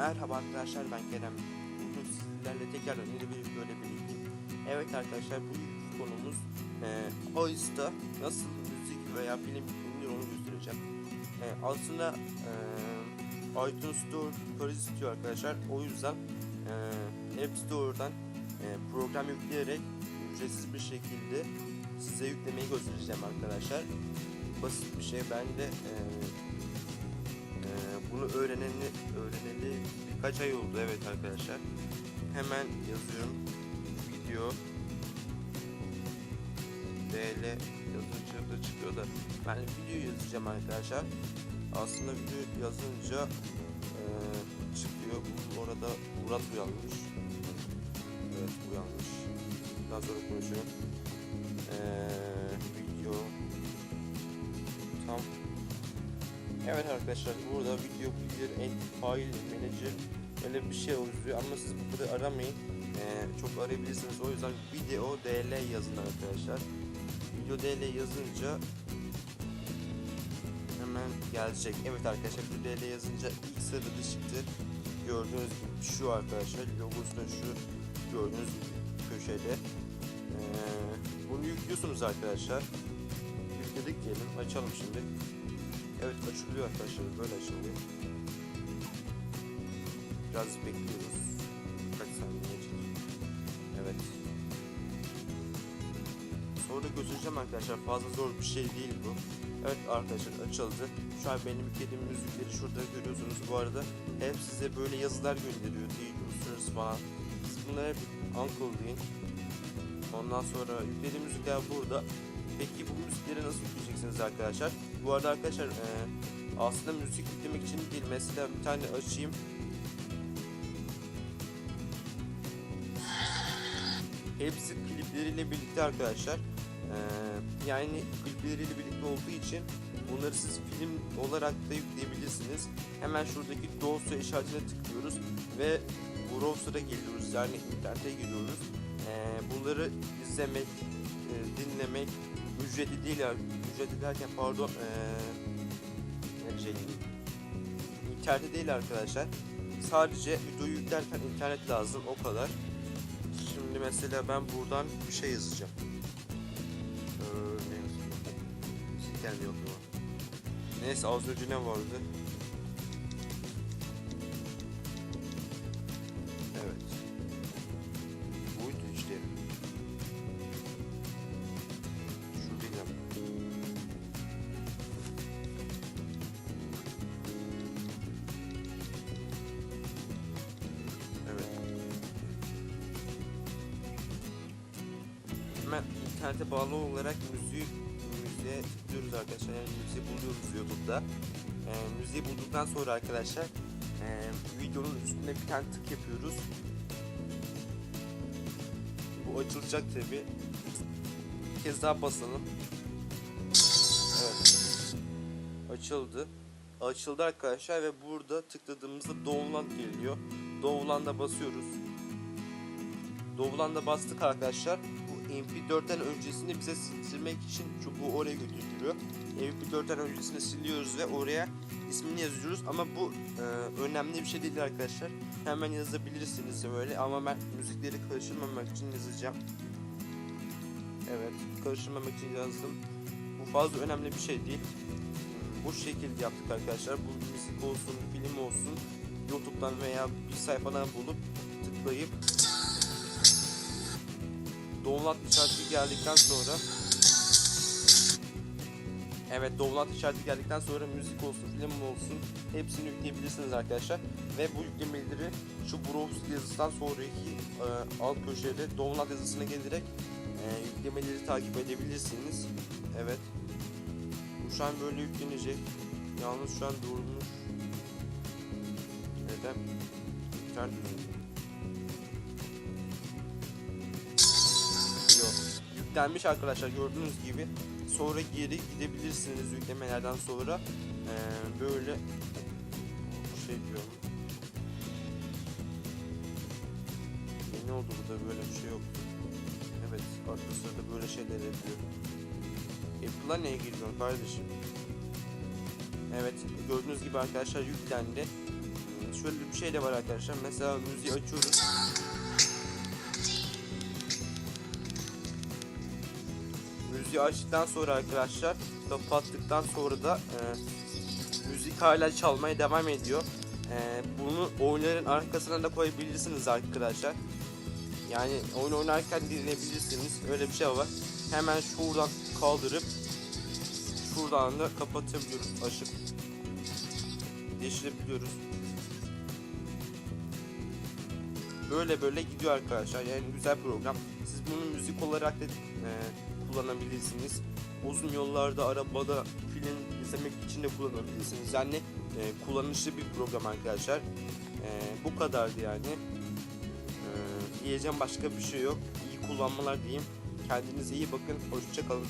Merhaba arkadaşlar ben Kerem. Bugün sizlerle tekrardan yeni bir videoyla birlikteyim. Evet arkadaşlar bu konumuz e, Oysta nasıl müzik veya film yüklenir onu göstereceğim. E, aslında e, iTunes Store parası istiyor arkadaşlar. O yüzden e, App Store'dan e, program yükleyerek ücretsiz bir şekilde size yüklemeyi göstereceğim arkadaşlar. Basit bir şey. Ben de e, bunu öğreneni, öğreneli birkaç ay oldu evet arkadaşlar. Hemen yazıyorum. Video DL yazınca da çıkıyor da ben video yazacağım arkadaşlar. Aslında video yazınca e, çıkıyor. Bu arada Murat uyanmış. Evet uyanmış. Daha sonra konuşuyorum. Ee, video tam Evet arkadaşlar burada video player and file manager öyle bir şey oluyor ama siz burada aramayın. Ee, çok arayabilirsiniz. O yüzden video dl yazın arkadaşlar. Video dl yazınca hemen gelecek. Evet arkadaşlar video dl yazınca ilk sırada çıktı. Gördüğünüz gibi şu arkadaşlar logosu da şu gördüğünüz köşede. Ee, bunu yüklüyorsunuz arkadaşlar. Yükledik diyelim açalım şimdi Evet açılıyor arkadaşlar böyle açılıyor. Biraz bekliyoruz. Kaç saniye için. Evet. Sonra göstereceğim arkadaşlar fazla zor bir şey değil bu. Evet arkadaşlar açıldı. Şu an benim yüklediğim müzikleri şurada görüyorsunuz bu arada. Hep size böyle yazılar gönderiyor. Değil falan. Siz bunlara hep uncle deyin. Ondan sonra yüklediğim müzikler burada. Peki bu müzikleri nasıl yükleyeceksiniz arkadaşlar? Bu arada arkadaşlar e, aslında müzik yüklemek için değil. Mesela bir tane açayım. Hepsi klipleriyle birlikte arkadaşlar. E, yani klipleriyle birlikte olduğu için bunları siz film olarak da yükleyebilirsiniz. Hemen şuradaki dosya işaretine tıklıyoruz ve browser'a geliyoruz. Yani internete giriyoruz. E, bunları izlemek, e, dinlemek ücretli değil ya. Ücretli derken pardon ee, ne diyecektim? İnternette değil arkadaşlar. Sadece videoyu yüklerken internet lazım o kadar. Şimdi mesela ben buradan bir şey yazacağım. Ee, ne? Neyse az önce ne vardı? İnternete bağlı olarak müziği müziğe tıklıyoruz arkadaşlar. Yani müziği buluyoruz YouTube'da. Ee, müziği bulduktan sonra arkadaşlar e, videonun üstüne bir tane tık yapıyoruz. Bu açılacak tabi. Bir kez daha basalım. Evet. Açıldı. Açıldı arkadaşlar ve burada tıkladığımızda Download geliyor. Download'a basıyoruz. Download'a bastık arkadaşlar. Bu MP4'ten öncesini bize silmek için bu oraya götürüyor. MP4'ten öncesini siliyoruz ve oraya ismini yazıyoruz ama bu e, önemli bir şey değil arkadaşlar. Hemen yazabilirsiniz böyle ama ben müzikleri karıştırmamak için yazacağım. Evet, karıştırmamak için yazdım. Bu fazla önemli bir şey değil. Bu şekilde yaptık arkadaşlar. Bu müzik olsun, film olsun, YouTube'dan veya bir sayfadan bulup tıklayıp download işareti geldikten sonra Evet download işareti geldikten sonra müzik olsun, film olsun hepsini yükleyebilirsiniz arkadaşlar. Ve bu yüklemeleri şu browser yazısından sonraki e, alt köşede download yazısına gelerek e, yüklemeleri takip edebilirsiniz. Evet. Bu şu an böyle yüklenecek. Yalnız şu an durmuş. Neden? İnternet üzerinde. Yüklenmiş arkadaşlar gördüğünüz gibi. Sonra geri gidebilirsiniz yüklemelerden sonra. Ee, böyle şey diyorum. Yeni oldu burada böyle bir şey yoktu. Evet arka sırada böyle şeyler yapıyor. Apple'a neye giriyorsun kardeşim? Evet gördüğünüz gibi arkadaşlar yüklendi. şöyle bir şey de var arkadaşlar. Mesela müziği açıyoruz. Müziği açtıktan sonra arkadaşlar kapattıktan sonra da e, müzik hala çalmaya devam ediyor. E, bunu oyunların arkasına da koyabilirsiniz arkadaşlar. Yani oyun oynarken dinleyebilirsiniz. Öyle bir şey var. Hemen şuradan kaldırıp şuradan da kapatabiliyoruz. Açıp değiştirebiliyoruz. Böyle böyle gidiyor arkadaşlar. Yani güzel program. Siz bunu müzik olarak da e, kullanabilirsiniz. Uzun yollarda, arabada film izlemek için de kullanabilirsiniz. Yani e, kullanışlı bir program arkadaşlar. E, bu kadardı yani. E, diyeceğim başka bir şey yok. İyi kullanmalar diyeyim. Kendinize iyi bakın. Hoşçakalın.